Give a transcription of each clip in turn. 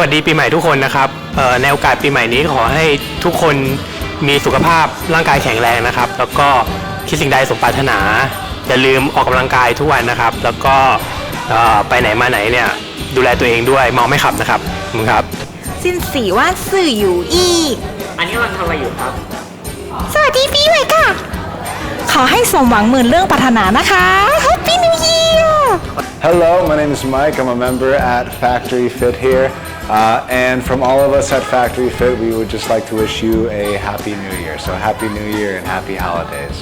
วัสดีปีใหม่ทุกคนนะครับเอ่อในโอกาสปีใหม่นี้ขอให้ทุกคนมีสุขภาพร่างกายแข็งแรงนะครับ แล้วก็คิดสิ่งใดสมปรารถนา อย่าลืมออกกำลังกายทุกวันนะครับ แล้วก็เอ่อไปไหนมาไหนเนี่ยดูแลตัวเองด้วยเมาไม่ขับนะครับขอบคุณครับ สิ้นสีว่าสื่ออยู่อีกอันนี้กำลังทำอะไรอยู่ครับ สวัสดีปีใหม่ค่ะ ขอให้สมหวังหมื่นเรื่องปรารถนานะคะ Happy New Year Hello, my name is Mike. I'm a member at Factory Fit here. Uh, and from all of us at Factory Fit, we would just like to wish you a happy new year. So, happy new year and happy holidays.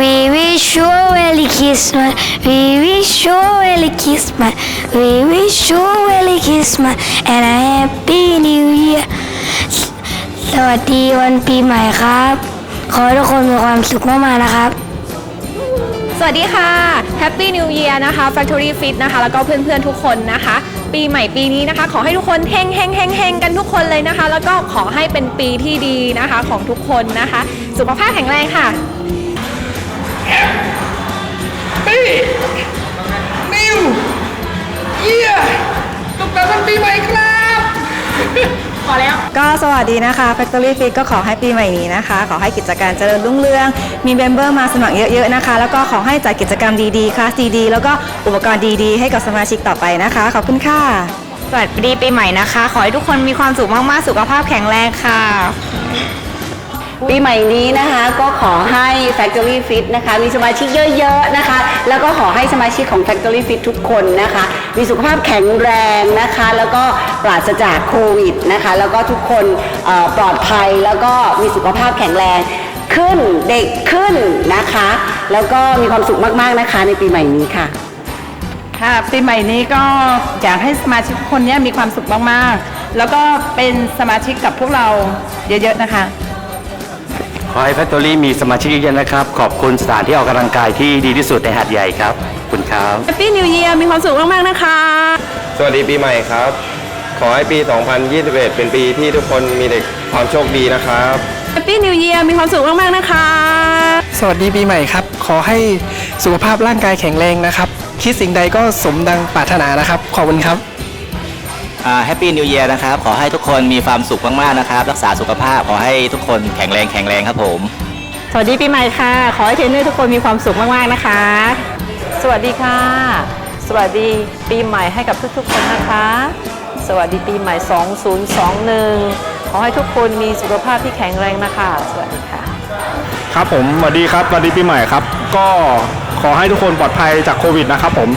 We wish you a Merry Christmas. We wish you a Merry Christmas. We wish you a Merry Christmas and a Happy New Year. สวัสดีวันปีใหม่ครับ ขอให้ทุกคนมีความสุขมากๆนะครับ สวัสดีค่ะ Happy New Year นะคะ Factory Fit นะคะ แล้วก็เพื่อนๆทุกคนนะคะ ปีใหม่ปีนี้นะคะ ขอให้ทุกคนเฮงเฮงเฮงเฮงกันทุกคนเลยนะคะ แล้วก็ขอให้เป็นปีที่ดีนะคะของทุกคนนะคะ สุขภาพแข็งแรงค่ะนิวเยี่ยสุขสันต์วันปีใหม่ครับ ก็สวัสดีนะคะ Factory Fit ก็ขอให้ปีใหม่นี้นะคะ ขอให้กิจการเจริญรุ่งเรือง มีเมมเบอร์มาสมัครเยอะๆนะคะ แล้วก็ขอให้จัดกิจกรรมดีๆคลาสดีๆแล้วก็อุปกรณ์ดีๆ ให้กับสมาชิกต่อไปนะคะ ขอบคุณค่ะ สวัสดีปีใหม่นะคะ ขอให้ทุกคนมีความสุขมากๆ สุขภาพแข็งแรงค่ะ ปีใหม่นี้นะคะก็ขอให้ Factory Fit นะคะมีสมาชิกเยอะๆนะคะ แล้วก็ขอให้สมาชิกของ Factory Fit ทุกคนนะคะ มีสุขภาพแข็งแรงนะคะ แล้วก็ปราศจากโควิดนะคะ แล้วก็ทุกคนปลอดภัยแล้วก็มีสุขภาพแข็งแรงขึ้นเด็กขึ้นนะคะ แล้วก็มีความสุขมากๆนะคะ ในปีใหม่นี้ค่ะค่ะปีใหม่นี้ก็อยากให้สมาชิกทุกคนนี้มีความสุขมากๆ แล้วก็เป็นสมาชิกกับพวกเราเยอะๆนะคะ ขอให้แฟคทอรี่มีสมาชิกเยอะๆนะครับ ขอบคุณสถานที่ออกกำลังกายที่ดีที่สุดในหาดใหญ่ครับขอบคุณครับ Happy New Year มีความสุขมากๆนะคะ สวัสดีปีใหม่ครับ ขอให้ปี 2021 เป็นปีที่ทุกคนมีแต่ความโชคดีนะครับ Happy New Year มีความสุขมากๆนะคะ สวัสดีปีใหม่ครับ ขอให้สุขภาพร่างกายแข็งแรงนะครับ คิดสิ่งใดก็สมดังปรารถนานะครับ ขอบคุณครับ แฮปปี้นิวเยียร์นะครับ ขอให้ทุกคนมีความสุขมาก ๆ นะครับ รักษาสุขภาพ ขอให้ทุกคนแข็งแรงแข็งแรงครับผม สวัสดีปีใหม่ค่ะ ขอให้เทรนเนอร์ทุกคนมีความสุขมาก ๆ นะคะ สวัสดีค่ะ สวัสดีปีใหม่ให้กับทุก ๆ คนนะคะ สวัสดีปีใหม่ 2021 ขอให้ทุกคนมีสุขภาพที่แข็งแรงนะคะ สวัสดีค่ะ ครับผมสวัสดีครับสวัสดีปีใหม่ครับ ก็ขอให้ทุกคนปลอดภัยจากโควิดนะครับผม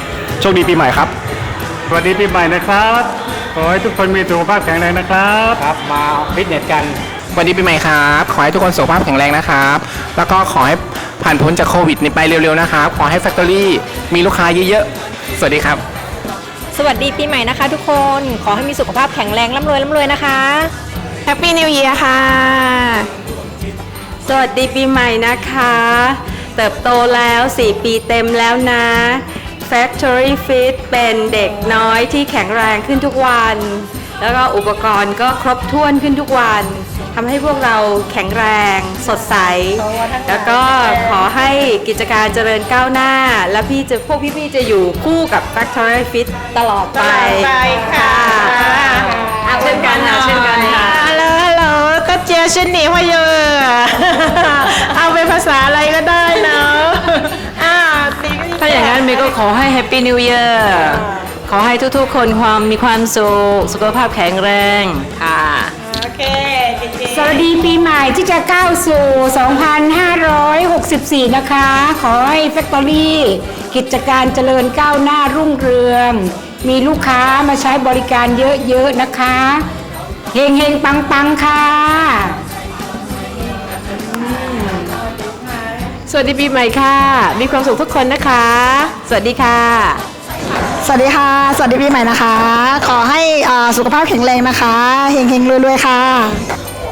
โชคดีปีใหม่ครับ สวัสดีปีใหม่นะครับ ขอให้ทุกคนมีสุขภาพแข็งแรงนะครับ ครับ มาฟิตเนสกันสวัสดีปีใหม่ครับ ขอให้ทุกคนสุขภาพแข็งแรงนะครับ แล้วก็ขอให้ผ่านพ้นจากโควิดนี้ไปเร็วๆนะครับ ขอให้แฟคทอรี่มีลูกค้าเยอะๆ สวัสดีครับ สวัสดีปีใหม่นะคะ ทุกคน ขอให้มีสุขภาพแข็งแรงร่ำรวยร่ำรวยนะคะ Happy New Year ค่ะ สวัสดีปีใหม่นะคะ เติบโตแล้ว 4 ปีเต็มแล้วนะ Factory Fit เป็นเด็กน้อยที่แข็งแรงขึ้นทุกวัน แล้วก็อุปกรณ์ก็ครบถ้วนขึ้นทุกวันทำให้พวกเราแข็งแรงสดใส แล้วก็ขอให้กิจการเจริญก้าวหน้า และพี่จะพวกพี่ๆจะอยู่คู่กับ Factory Fit ตลอดไปค่ะเช่นกันค่ะเช่นกันค่ะฮัลโหลฮัลโหลก็เจียชินหนีมาเยอะ ถ้าอย่างนั้นเมย์ก็ขอให้ Happy New Year ขอให้ทุกๆ คนความมีความสุข สุขภาพแข็งแรงค่ะสวัสดีปีใหม่ที่จะก้าวสู่ 2564 นะคะ ขอให้ Factory กิจการเจริญก้าวหน้ารุ่งเรือง มีลูกค้ามาใช้บริการเยอะ ๆ นะคะ เฮงเฮงปังปัง ๆ ค่ะ สวัสดีปีใหม่ค่ะ มีความสุขทุกคนนะคะ สวัสดีค่ะ สวัสดีค่ะ สวัสดีปีใหม่นะคะ ขอให้อ่าสุขภาพแข็งแรงนะคะเฮงๆรวยๆค่ะ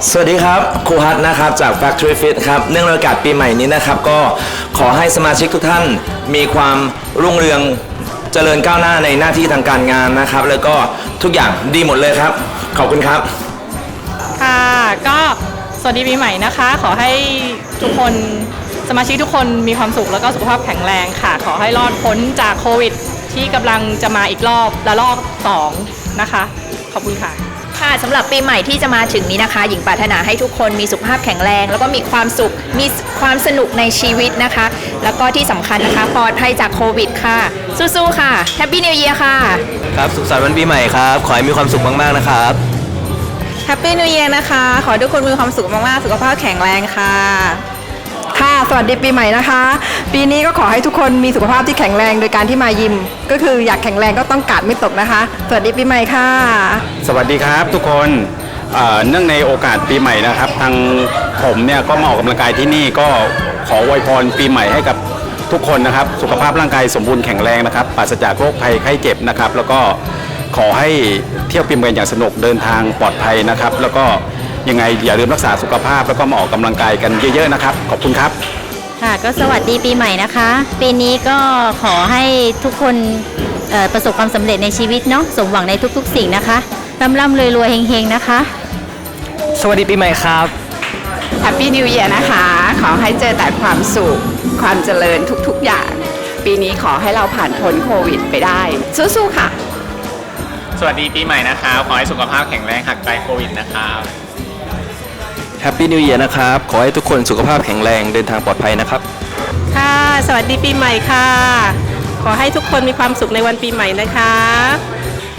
สวัสดีครับครูฮัทนะครับจาก Factory Fit ครับเนื่องในโอกาสปีใหม่นี้นะครับ ก็ขอให้สมาชิกทุกท่านมีความรุ่งเรืองเจริญก้าวหน้าในหน้าที่ทางการงานนะครับ แล้วก็ทุกอย่างดีหมดเลยครับ ขอบคุณครับ ค่ะ ก็สวัสดีปีใหม่นะคะ ขอให้ทุกคน สมาชิกทุกคนมีความสุขแล้วก็สุขภาพแข็งแรงค่ะ ขอให้รอดพ้นจากโควิด ที่กำลังจะมาอีกรอบและรอบสองนะคะ ขอบคุณค่ะ ค่ะสำหรับปีใหม่ที่จะมาถึงนี้นะคะ หญิงปรารถนาให้ทุกคนมีสุขภาพแข็งแรง แล้วก็มีความสุขมีความสนุกในชีวิตนะคะ แล้วก็ที่สำคัญนะคะปลอดภัยจากโควิดค่ะ สู้ๆค่ะแฮปปี้นิว e ย r ค่ะ ครับ สุขสันต์วันปีใหม่ครับ ขอให้มีความสุขมากๆนะครับ แฮปปี้นิว e ย r นะคะ ขอให้ทุกคนมีความสุขมากๆ สุขภาพแข็งแรงค่ะ ค่ะ สวัสดีปีใหม่นะคะ ปีนี้ก็ขอให้ทุกคนมีสุขภาพที่แข็งแรงโดยการที่มายิม ก็คืออยากแข็งแรงก็ต้องกาดไม่ตกนะคะ สวัสดีปีใหม่ค่ะ สวัสดีครับทุกคนเอ่อเนื่องในโอกาสปีใหม่นะครับ ทางผมเนี่ยก็มาออกกำลังกายที่นี่ก็ขออวยพรปีใหม่ให้กับทุกคนนะครับ สุขภาพร่างกายสมบูรณ์แข็งแรงนะครับปราศจากโรคภัยไข้เจ็บนะครับ แล้วก็ขอให้เที่ยวปีใหม่อย่างสนุกเดินทางปลอดภัยนะครับ แล้วก็ ยังไงอย่าลืมรักษาสุขภาพแล้วก็มาออกกำลังกายกันเยอะๆนะครับ ขอบคุณครับ ค่ะก็สวัสดีปีใหม่นะคะ ปีนี้ก็ขอให้ทุกคนเอ่อประสบความสำเร็จในชีวิตเนาะสมหวังในทุกๆ สิ่งนะคะร่ำร่ำรวยรวยๆเฮงๆ นะคะ สวัสดีปีใหม่ครับ แฮปปี้นิว e ย r นะคะ ขอให้เจอแต่ความสุข ความเจริญทุกๆอย่าง ปีนี้ขอให้เราผ่านพ้นโควิดไปได้ สู้ๆค่ะ สวัสดีปีใหม่นะครับ ขอให้สุขภาพแข็งแรงหักไกลโควิดนะครับ แฮปปี้นิว e ย r นะครับ ขอให้ทุกคนสุขภาพแข็งแรงเดินทางปลอดภัยนะครับ ค่ะ สวัสดีปีใหม่ค่ะ ขอให้ทุกคนมีความสุขในวันปีใหม่นะคะ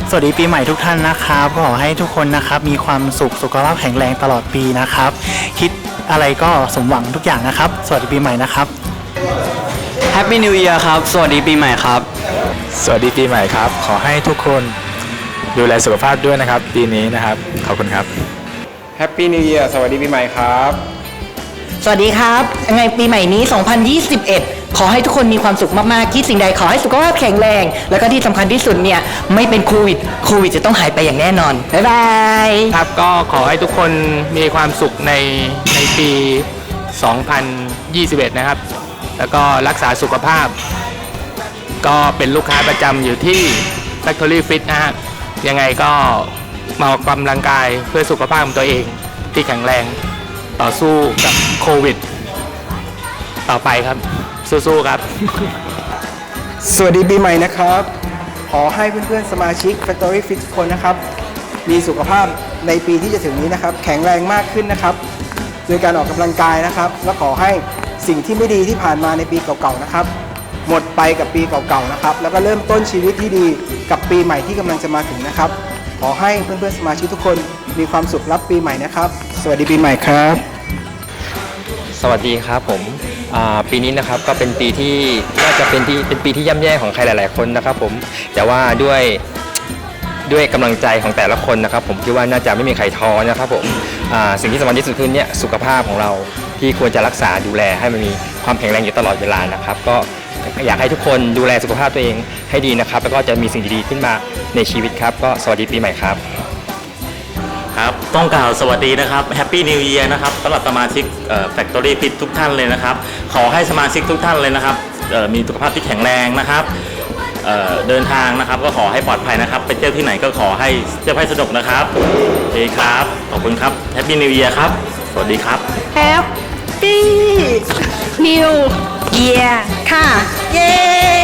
สวัสดีปีใหม่ทุกท่านนะครับก็ขอให้ทุกคนนะครับมีความสุขสุขภาพแข็งแรงตลอดปีนะครับ คิดอะไรก็สมหวังทุกอย่างนะครับ สวัสดีปีใหม่นะครับแฮปปี้นิว e ย r ครับ สวัสดีปีใหม่ครับ สวัสดีปีใหม่ครับ ขอให้ทุกคนดูแลสุขภาพด้วยนะครับ ปีนี้นะครับ ขอบคุณครับ แฮปปี้นิว e ย r สวัสดีปีใหม่ครับ สวัสดีครับยังไงปีใหม่นี้ 2021 ขอให้ทุกคนมีความสุขมากๆคิดสิ่งใดขอให้สุขภาพแข็งแรง แล้วก็ที่สำคัญที่สุดเนี่ย ไม่เป็นโควิดโควิดจะต้องหายไปอย่างแน่นอน บ๊ายบาย ครับก็ขอให้ทุกคนมีความสุขในในปี 2021 นะครับ แล้วก็รักษาสุขภาพ ก็เป็นลูกค้าประจำอยู่ที่ Factory Fit นะฮะยังไงก็ มาออกกำลังกายเพื่อสุขภาพของตัวเองที่แข็งแรงต่อสู้กับโควิด ต่อไปครับ สู้ๆครับ สวัสดีปีใหม่นะครับ ขอให้เพื่อนๆสมาชิก Factory Fit ทุกคนนะครับ มีสุขภาพในปีที่จะถึงนี้นะครับ แข็งแรงมากขึ้นนะครับโดยการออกกำลังกายนะครับ และขอให้สิ่งที่ไม่ดีที่ผ่านมาในปีเก่าๆนะครับ หมดไปกับปีเก่าๆนะครับ แล้วก็เริ่มต้นชีวิตที่ดีกับปีใหม่ที่กำลังจะมาถึงนะครับ ขอให้เพื่อนๆสมาชิกทุกคนมีความสุขรับปีใหม่นะครับ สวัสดีปีใหม่ครับ สวัสดีครับผมอ่าปีนี้นะครับก็เป็นปีที่น่าจะเป็นที่เป็นปีที่ย่ำแย่ของใครหลาย ๆ คนนะครับผมแต่ว่าด้วยด้วยกำลังใจของแต่ละคนนะครับ ผมคิดว่าน่าจะไม่มีใครท้อนะครับผมอ่าสิ่งที่สำคัญที่สุดคือเนี่ยสุขภาพของเราที่ควรจะรักษาดูแลให้มันมีความแข็งแรงอยู่ตลอดเวลานะครับ ก็ อยากให้ทุกคนดูแลสุขภาพตัวเองให้ดีนะครับ แล้วก็จะมีสิ่งดีๆขึ้นมาในชีวิตครับ ก็สวัสดีปีใหม่ครับ ครับต้องกล่าวสวัสดีนะครับแฮปปี้นิว e ย r นะครับสำหรับสมาชิกแฟคทอรี่ฟิตทุกท่านเลยนะครับ ขอให้สมาชิกทุกท่านเลยนะครับเอ่อมีสุขภาพที่แข็งแรงนะครับเอ่อเดินทางนะครับก็ขอให้ปลอดภัยนะครับ ไปเที่ยวที่ไหนก็ขอให้เที่ยวให้สนุกนะครับโอเคครับ ขอบคุณครับแฮปปี้นิว e ย r ครับ สวัสดีครับ Happy New Year ค่ะเย้